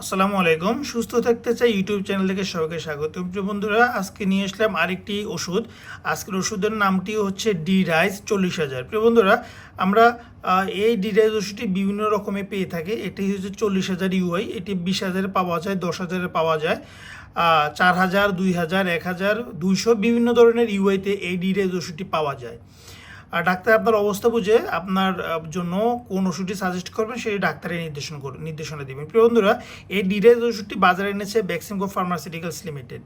আসসালামু আলাইকুম। সুস্থ থাকতে চাই ইউটিউব চ্যানেল থেকে সবাইকে স্বাগত। বন্ধুরা, আজকে নিয়ে আসলাম আরেকটি ওষুধ। আজকের ওষুধের নামটি হচ্ছে ডি রাইস চল্লিশ হাজার। প্রিয় বন্ধুরা, আমরা এই ডি রাইস ওষুধটি বিভিন্ন রকমে পেয়ে থাকি। এটি হচ্ছে চল্লিশ হাজার ইউআই। এটি বিশ হাজারে পাওয়া যায়, দশ হাজারে পাওয়া যায়। চার হাজার, দুই হাজার, এক হাজার, দুইশো বিভিন্ন ধরনের ইউআইতে এই ডি রাইস ওষুধটি পাওয়া যায়। আর ডাক্তার আপনার অবস্থা বুঝে আপনার জন্য কোন ওষুধটি সাজেস্ট করবেন সেই ডাক্তারের নির্দেশন নির্দেশনা দেবেন। প্রিয় বন্ধুরা, এই ডিরাইজ ওষুধটি বাজারে এনেছে Beximco pharmaceuticals limited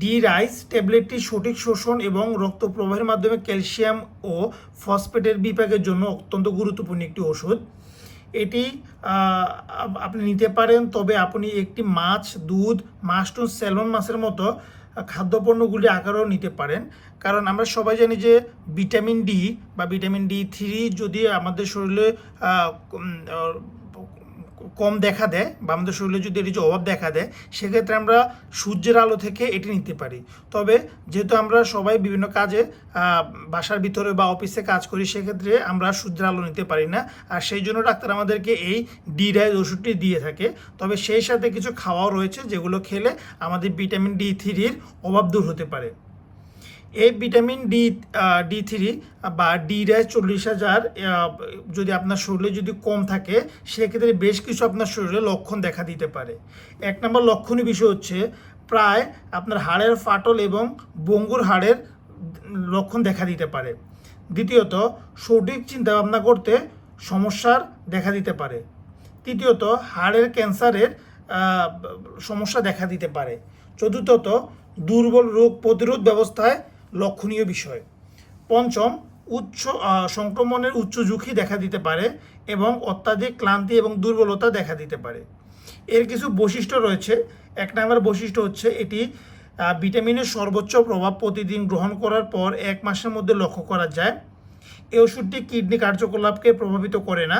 D Rise ট্যাবলেটটি সঠিক শোষণ এবং রক্ত প্রবাহের মাধ্যমে ক্যালসিয়াম ও ফসফেটের বিপাকের জন্য অত্যন্ত গুরুত্বপূর্ণ একটি ওষুধ। এটি আপনি নিতে পারেন, তবে আপনি একটি মাছ, দুধ, মাশরুম, স্যালমন মাছের মতো খাদ্যপণ্যগুলি আকারও নিতে পারেন। কারণ আমরা সবাই জানি যে ভিটামিন ডি বা ভিটামিন ডি থ্রি যদি আমাদের শরীরে কম দেখা দেয় বা আমাদের শরীরে যদি এটি অভাব দেখা দেয়, সেক্ষেত্রে আমরা সূর্যের আলো থেকে এটি নিতে পারি। তবে যেহেতু আমরা সবাই বিভিন্ন কাজে বাসার ভিতরে বা অফিসে কাজ করি, সেক্ষেত্রে আমরা সূর্যের আলো নিতে পারি না। আর সেই জন্য ডাক্তার আমাদেরকে এই ডি রাইজ ওষুধটি দিয়ে থাকে। তবে সেই সাথে কিছু খাওয়াও রয়েছে যেগুলো খেলে আমাদের ভিটামিন ডি থ্রির অভাব দূর হতে পারে। এই ভিটামিন ডি ডি থ্রি বা ডি রাইস চল্লিশ হাজার যদি আপনার শরীরে যদি কম থাকে, সেক্ষেত্রে বেশ কিছু আপনার শরীরে লক্ষণ দেখা দিতে পারে। এক নম্বর লক্ষণীয় বিষয় হচ্ছে প্রায় আপনার হাড়ের ফাটল এবং বঙ্গুর হাড়ের লক্ষণ দেখা দিতে পারে। দ্বিতীয়ত সঠিক চিন্তা ভাবনা করতে সমস্যার দেখা দিতে পারে। তৃতীয়ত, হাড়ের ক্যান্সারের সমস্যা দেখা দিতে পারে। চতুর্থত, দুর্বল রোগ প্রতিরোধ ব্যবস্থায় লক্ষণীয় বিষয়। পঞ্চম, উচ্চ সংক্রমণের উচ্চ ঝুঁকি দেখা দিতে পারে এবং অত্যাধিক ক্লান্তি এবং দুর্বলতা দেখা দিতে পারে। এর কিছু বৈশিষ্ট্য রয়েছে। এক নম্বর বৈশিষ্ট্য হচ্ছে এটি ভিটামিনের সর্বোচ্চ প্রভাব প্রতিদিন গ্রহণ করার পর এক মাসের মধ্যে লক্ষ্য করা যায়। এই ওষুধটি কিডনি কার্যকলাপকে প্রভাবিত করে না।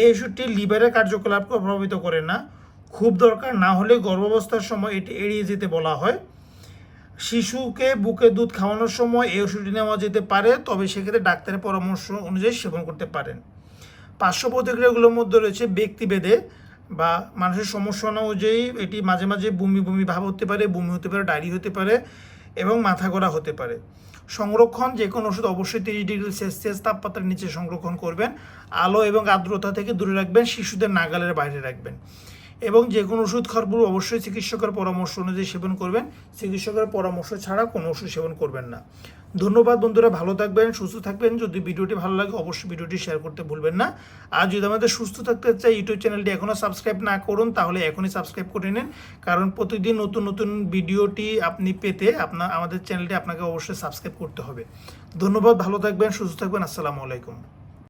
এই ওষুধটি লিভারের কার্যকলাপকে প্রভাবিত করে না। খুব দরকার না হলে গর্ভাবস্থার সময় এটি এড়িয়ে যেতে বলা হয়। শিশুকে বুকে দুধ খাওয়ানোর সময় এই ওষুধটি নেওয়া যেতে পারে, তবে সেক্ষেত্রে ডাক্তারের পরামর্শ অনুযায়ী সেবন করতে পারেন। পার্শ্ব প্রতিক্রিয়াগুলোর মধ্যে রয়েছে ব্যক্তিভেদে বা মানুষের সমস্যা অনুযায়ী এটি মাঝে মাঝে বমি বমি ভাব হতে পারে, বমি হতে পারে, ডায়রি হতে পারে এবং মাথা গড়া হতে পারে। সংরক্ষণ যে কোনো ওষুধ অবশ্যই তিরিশ ডিগ্রি সেলসিয়াস তাপমাত্রার নিচে সংরক্ষণ করবেন। আলো এবং আর্দ্রতা থেকে দূরে রাখবেন, শিশুদের নাগালের বাইরে রাখবেন। এবং যে কোনো ওষুধ খাওয়ার অবশ্যই চিকিৎসকের পরামর্শ অনুযায়ী সেবন করবেন। চিকিৎসকের পরামর্শ ছাড়া কোনো ওষুধ সেবন করবেন না। ধন্যবাদ বন্ধুরা, ভালো থাকবেন, সুস্থ থাকবেন। যদি ভিডিওটি ভালো লাগে, অবশ্যই ভিডিওটি শেয়ার করতে ভুলবেন না। আর যদি আমাদের সুস্থ থাকতে চাই, ইউটিউব চ্যানেলটি এখনও সাবস্ক্রাইব না করুন, তাহলে এখনই সাবস্ক্রাইব করে নিন। কারণ প্রতিদিন নতুন নতুন ভিডিওটি আপনি পেতে আপনার, আমাদের চ্যানেলটি আপনাকে অবশ্যই সাবস্ক্রাইব করতে হবে। ধন্যবাদ, ভালো থাকবেন, সুস্থ থাকবেন। আসসালামু আলাইকুম।